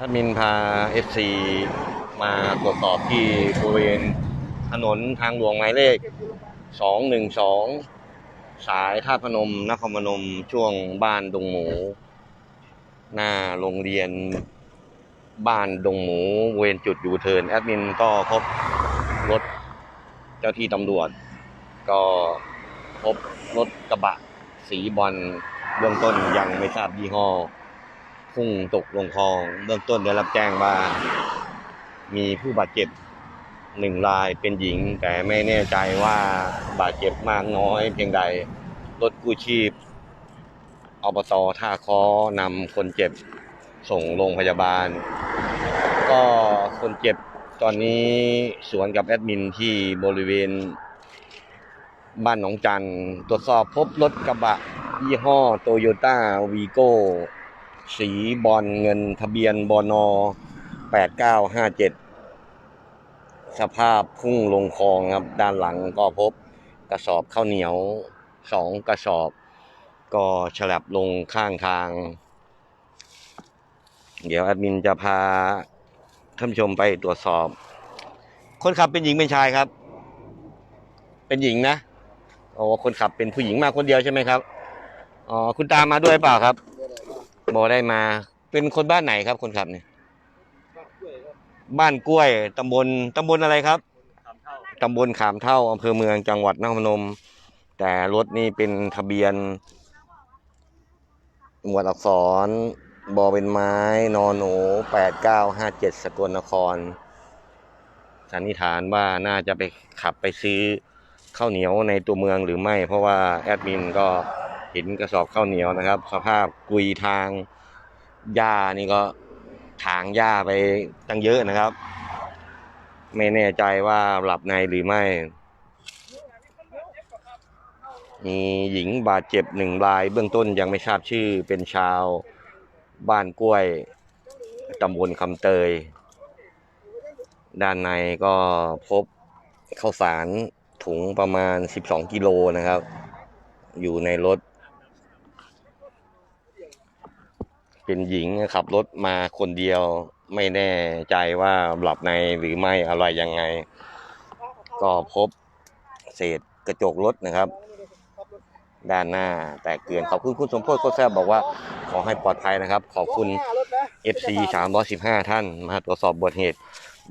ท่านมินพาเอฟซีมาตรวจสอบที่บริเวณถนนทางหลวงหมายเลข 212 สายท่าพนมนครพนมช่วงบ้านดงหมู หน้าโรงเรียนบ้านดงหมูเวรจุดยูเทิร์นแอดมินก็พบรถเจ้าที่ตำรวจ ก็พบรถกระบะสีบอลเบื้องต้นยังไม่ทราบยี่ห้อ พุ่งตกลงคลอง เบื้องต้นได้รับแจ้งว่า มีผู้บาดเจ็บหนึ่งรายเป็นหญิง แต่ไม่แน่ใจว่าบาดเจ็บมากน้อยเพียงใดรถกู้ชีพอบตท่าคอนำคนเจ็บส่งโรงพยาบาล ก็คนเจ็บตอนนี้สวนกับแอดมินที่บริเวณ บ้านหนองจันทร์ตรวจสอบพบรถกระบะยี่ห้อโตโยต้าวีโก้ สีบอลเงินทะเบียนบอนอ8957 สภาพพุ่งลงคลองครับ ด้านหลังก็พบกระสอบข้าวเหนียวสองกระสอบ ก็ฉลับลงข้างทาง เดี๋ยวแอดมินจะพาท่านชมไปตรวจสอบ คนขับเป็นหญิงเป็นชายครับ เป็นหญิงนะโอ้คนขับเป็นผู้หญิงมาคนเดียวใช่ไหมครับอ๋อคุณตามมาด้วยเปล่าครับ บอได้มา เป็นคนบ้านไหนครับคนขับเนี่ย บ้านกล้วยตำบลตำบลอะไรครับตำบลขามเท่าอำเภอเมืองจังหวัดนครพนม แต่รถนี่เป็นทะเบียน หมวดอักษรบอเป็นไม้นอนหนูแปดเก้าห้าเจ็ดสกลนคร สันนิษฐานว่าน่าจะไปขับไปซื้อข้าวเหนียวในตัวเมืองหรือไม่ เพราะว่าแอดมินก็ เห็นกระสอบข้าวเหนียวนะครับ สภาพกุยทางหญ้านี่ก็ถางหญ้าไปตั้งเยอะนะครับ ไม่แน่ใจว่าหลับในหรือไม่ มีหญิงบาดเจ็บหนึ่งรายเบื้องต้นยังไม่ทราบชื่อเป็นชาวบ้านกล้วยตำบลคำเตย ด้านในก็พบข้าวสารถุงประมาณ 12 กิโลนะครับ อยู่ในรถ เป็นหญิงขับรถมาคนเดียวไม่แน่ใจว่าหลับในหรือไม่อะไรยังไง ก็พบเศษกระจกรถนะครับ ด้านหน้าแตกเกลื่อนขอบคุณคุณสมโพศโคแซบบอกว่าขอให้ปลอดภัยนะครับ ขอบคุณ FC 315 ท่านมาตรวจสอบบทเหตุ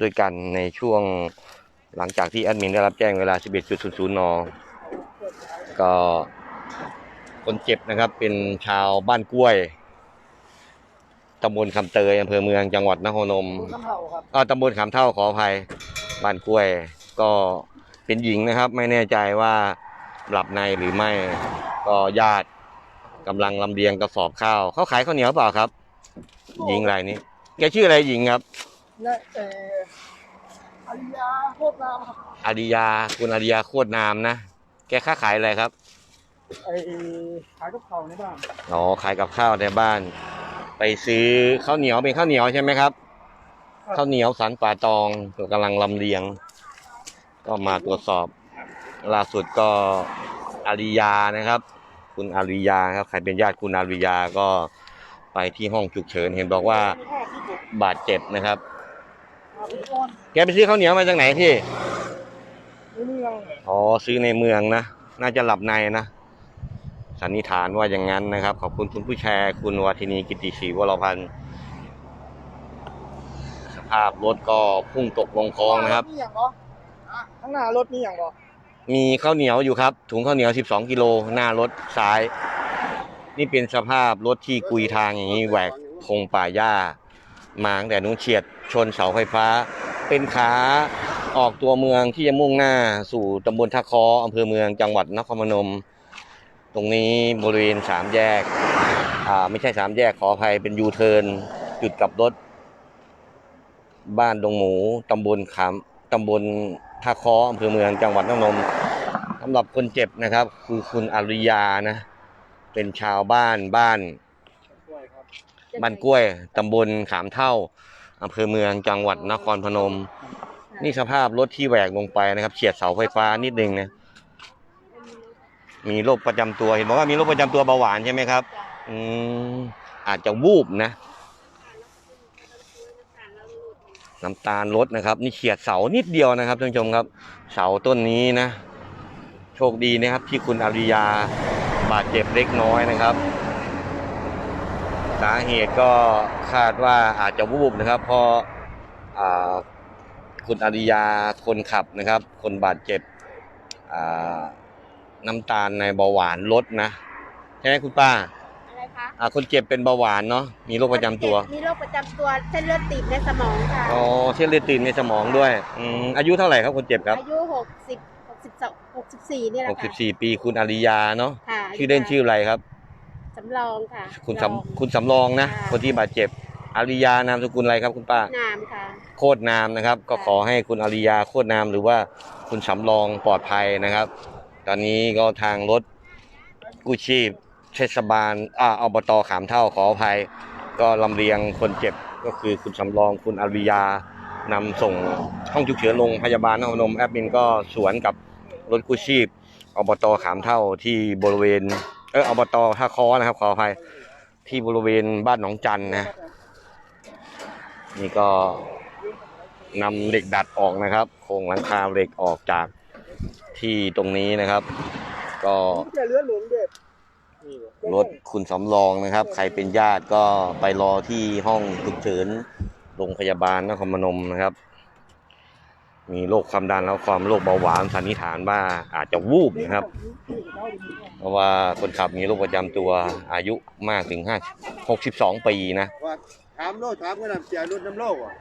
ด้วยกันในช่วงหลังจากที่แอดมินได้รับแจ้งเวลา 11.00 น ก็คนเจ็บนะครับเป็นชาวบ้านกล้วย ตำบลคำเตยอำเภอเมืองจังหวัดนครพนมน้ำเผาครับอ่าตำบลขามเท่าขออภัยบ้านกล้วย ก็เป็นหญิงนะครับ ไม่แน่ใจว่าหลับในหรือไม่ก็ญาติกำลังลำเลียงกระสอบข้าวเขาขายข้าวเหนียวเปล่าครับ หญิงรายนี้แกชื่ออะไรหญิงครับเนี่ยเอออาริยาโคตรน้ำครับอาริยาคุณอาริยาโคตรนามนะ แกค้าขายอะไรครับ ไอ้ขายกับเขาในบ้านอ๋อขายกับข้าวในบ้าน ไปซื้อข้าวเหนียวเป็นข้าวเหนียวใช่ไหมครับ ข้าวเหนียวสันป่าตองกำลังลำเลียง ก็มาตรวจสอบ ล่าสุดก็อาริยานะครับ คุณอาริยาครับใครเป็นญาติคุณอาริยาก็ไปที่ห้องฉุกเฉินเห็นบอกว่าห้าสิบหกบาดเจ็บนะครับห้าสิบก้อนแกไปซื้อข้าวเหนียวมาจากไหนพี่ในเมืองอ๋อซื้อในเมืองนะ น่าจะหลับในนะ สันนิษฐานว่าอย่างนั้นนะครับ ขอบคุณคุณผู้แชร์ คุณวัทินีกิติศรีวรพันธ์สภาพรถก็พุ่งตกลงคลองนะครับ มีอย่างเหรอข้างหน้ารถมีอย่างเหรอมีข้าวเหนียวอยู่ครับ ถุงข้าวเหนียว 12 กิโลหน้ารถซ้าย นี่เป็นสภาพรถที่กุยทางอย่างนี้แหวกพงป่าหญ้ามาตั้งแต่นู้นเฉียดชนเสาไฟฟ้า เป็นขาออกตัวเมืองที่จะมุ่งหน้าสู่ตำบลท่าคออำเภอเมืองจังหวัดนครพนม ตรงนี้บริเวณสามแยก อ่าไม่ใช่สามแยกขออภัยเป็นยูเทิร์นจุดกลับรถ บ้านดงหมูตำบลขามตำบลท่าคออำเภอเมืองจังหวัดนครนมสำหรับคนเจ็บนะครับ คือคุณอริยานะ เป็นชาวบ้านบ้านบบ้านกล้วยตำบลขามเท่าอำเภอเมืองจังหวัดนครพนม นี่สภาพรถที่แหวกลงไปนะครับ เฉียดเสาไฟฟ้านิดนึงนะ มีโรคประจำตัวเห็นบอกว่ามีโรคประจำตัวเบาหวานใช่ไหมครับ อืมอาจจะวูบนะ น้ำตาลลดนะครับ นี่เฉียดเสานิดเดียวนะครับท่านผู้ชมครับ เสาต้นนี้นะ โชคดีนะครับ ที่คุณอาริยาบาดเจ็บเล็กน้อยนะครับ สาเหตุก็คาดว่าอาจจะวูบนะครับ เพราะอ่าคุณอาริยาคนขับนะครับ คนบาดเจ็บอ่า น้ำตาลในเบาหวานลดนะใช่ไหมคุณป้าอะไรคะอ่าคนเจ็บเป็นเบาหวานเนาะมีโรคประจำตัว มีโรคประจำตัวเส้นเลือดตีบในสมองค่ะ อ๋อเส้นเลือดตีนในสมองด้วยอืมอายุเท่าไหร่ครับคนเจ็บครับ อายุหกสิบหกสิบสองหกสิบสี่นี่แหละค่ะ64 ปีคุณอาริยาเนาะค่ะชื่อเล่นชื่ออะไรครับ สำรองค่ะคุณรองสำคุณสำรองนะค่ะคนที่บาดเจ็บอาริยานามสกุลอะไรครับคุณป้า นามค่ะ โคตรนามนะครับ ก็ค่ะขอให้คุณอาริยาโคตรนามหรือว่าคุณสำรองปลอดภัยนะครับ ตอนนี้ก็ทางรถกู้ชีพเทศบาลอ่าอบตขามเท่าขออภัย ก็ลำเลียงคนเจ็บก็คือคุณสำรองคุณอาริยานำส่งห้องฉุกเฉินโรงพยาบาลนครพนมแอดมินก็สวนกับรถกู้ชีพอบตขามเท่าที่บริเวณ เอออบตท่าคอนะครับขออภัยที่บริเวณบ้านหนองจันนะ นี่ก็นำเหล็กดัดออกนะครับ โครงหลังคาเหล็กออกจาก ที่ตรงนี้นะครับ ก็จะเลือดหลวงเด็ดรถคุณสำรองนะครับ ใครเป็นญาติก็ไปรอที่ห้องฉุกเฉินโรงพยาบาลนครพนมนะครับ มีโรคความดันแล้วความโรคเบาหวานสันนิษฐานว่าอาจจะวูบนะครับ เพราะว่าคนขับมีโรคประจำตัวอายุมากถึง5 62ปีนะว่าถามโลกถามกันนะเสียรุ่นน้ำโลกอะ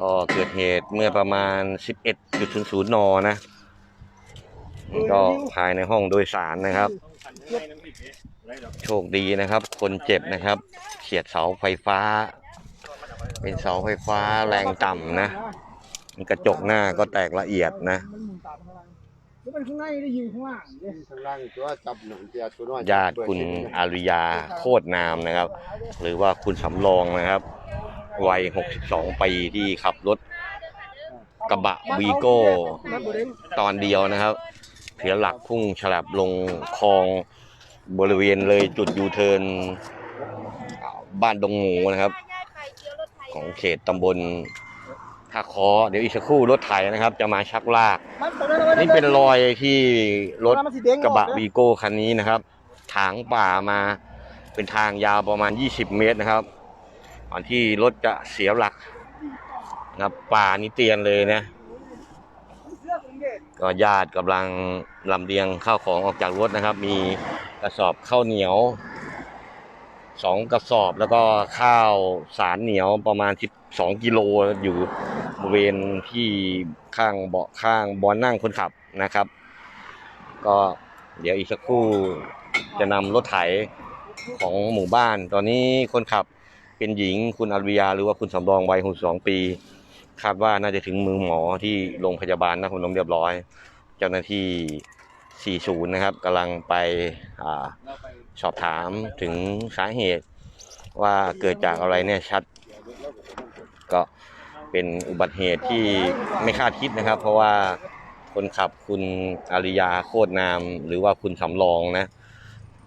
ก็เกิดเหตุเมื่อประมาณ 11.00 น นะนี่ก็ภายในห้องโดยสารนะครับ โชคดีนะครับ คนเจ็บนะครับ เฉียดเสาไฟฟ้า เป็นเสาไฟฟ้าแรงต่ำนะมีกระจกหน้าก็แตกละเอียดนะ มันหมุนตามข้างล่างแล้วมันข้างในได้ยิงข้างล่างเนี่ยข้างล่างตัวจับหนึ่งเสียตัวน้อยญาติคุณอาริยาโคตรนามนะครับ หรือว่าคุณสำรองนะครับ วัย 62 ปีที่ขับรถกระบะวีโก้มันบ่ได้ตอนเดียวนะครับเสียหลักพุ่งฉลับลงคลองบริเวณเลยจุดยูเทิร์นอ่าบ้านดงหมูนะครับ ของเขตตำบล ท่าคอเดี๋ยวอีกสักครู่รถไถนะครับ จะมาชักลากมันตัวนั้นอาไว้นี่เป็นรอยที่รถมันสิเด้งออกกระบะวีโก้คันนี้นะครับ ถางป่ามาเป็นทางยาวประมาณ 20 เมตรนะครับก่อนที่รถจะเสียหลักนะครับป่านี่เตียนเลยนะเสื้อผมเด็ดก็ญาติกำลังลำเลียงข้าวของออกจากรถนะครับ มีกระสอบข้าวเหนียวสองกระสอบแล้วก็ข้าวสารเหนียวประมาณ 12 กิโลอยู่ บริเวณที่ข้างเบาะข้างบอนนั่งคนขับนะครับ ก็เดี๋ยวอีกสักครู่จะนำรถไถของหมู่บ้าน ตอนนี้คนขับเป็นหญิงคุณอาริยา หรือว่าคุณสำรองวัย62ปี คาดว่าน่าจะถึงมือหมอที่โรงพยาบาลนะครพนมเรียบร้อย เจ้าหน้าที่ 40 นะครับกำลังไปอสอบถามถึงสาเหตุว่าเกิดจากอะไรเนี่ยชัด ก็ เป็นอุบัติเหตุที่ไม่คาดคิดนะครับ เพราะว่าคนขับคุณอาริยาโคตรนาม หรือว่าคุณสำรองนะ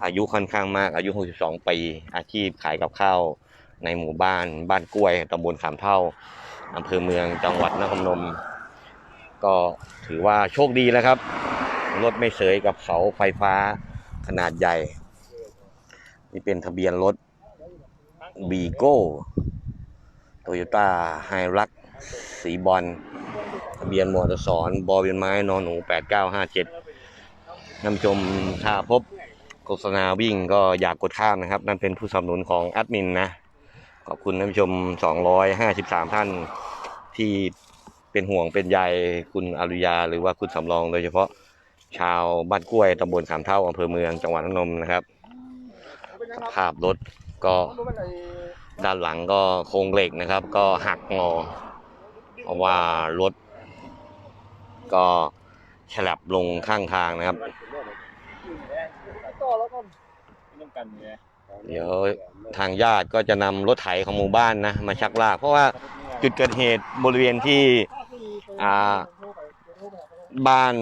อายุค่อนข้างมากอายุ 62 ปีอาชีพขายกับข้าวในหมู่บ้านบ้านกล้วยตำบลขามเท่าอำเภอเมืองจังหวัดนครพนม ก็ถือว่าโชคดีแล้วครับ รถไม่เสยกับเสาไฟฟ้าขนาดใหญ่ นี่เป็นทะเบียนรถบีโก้ โตโยต้าไฮรักสีบอลทะเบียนหมวดสอนบอเบียนไม้นอนหนู 8957นำชมถ้าพบโฆษณาวิ่งก็อยากกดข้ามนะครับ นั่นเป็นผู้สนับสนุนของแอดมินนะ ขอบคุณท่านผู้ชม 253 ท่านที่เป็นห่วงเป็นใยคุณอรุยา หรือว่าคุณสำรองโดยเฉพาะชาวบ้านกล้วยตำบลสามเท่าอำเภอเมืองจังหวัดนครพนมนะครับสภาพรถก็ ด้านหลังก็โครงเหล็กนะครับ ก็หักงอ เพราะว่ารถ ก็ฉลับลงข้างทางนะครับ เดี๋ยวทางญาติก็จะนำรถไถของหมู่บ้านนะ มาชักลาก เพราะว่าจุดเกิดเหตุบริเวณที่บ้าน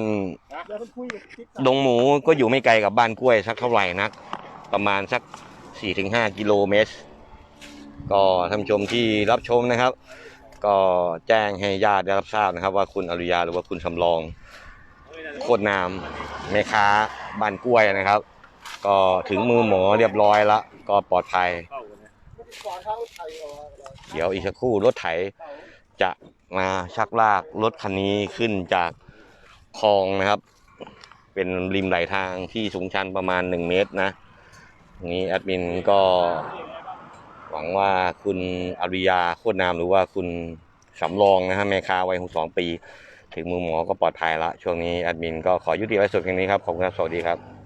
เดี๋ยวมันคุยกับติ๊กดงหมูก็อยู่ไม่ไกลกับบ้านกล้วยสักเท่าไหร่นัก ประมาณสัก 4-5 กิโลเมตร ก็ท่านชมที่รับชมนะครับ ก็แจ้งให้ญาติได้รับทราบนะครับ ว่าคุณอรุยาหรือว่าคุณสำรองโคตรนามแม่ค้าบ้านกล้วยนะครับ ก็ถึงมือหมอเรียบร้อยละก็ปลอดภัย เดี๋ยวอีกสักครู่รถไถจะมาชักลากรถคันนี้ขึ้นจากคลองนะครับ เป็นริมไหลทางที่สูงชันประมาณ 1 เมตรนะนี้แอดมินก็ หวังว่าคุณอริยาโคตรนามหรือว่าคุณสำรองนะฮะแม่ค้าวัย62ปี ถึงมือหมอก็ปลอดภัยละช่วงนี้แอดมินก็ขอยุติไว้สุดเพียงนี้ครับ ขอบคุณครับ สวัสดีครับ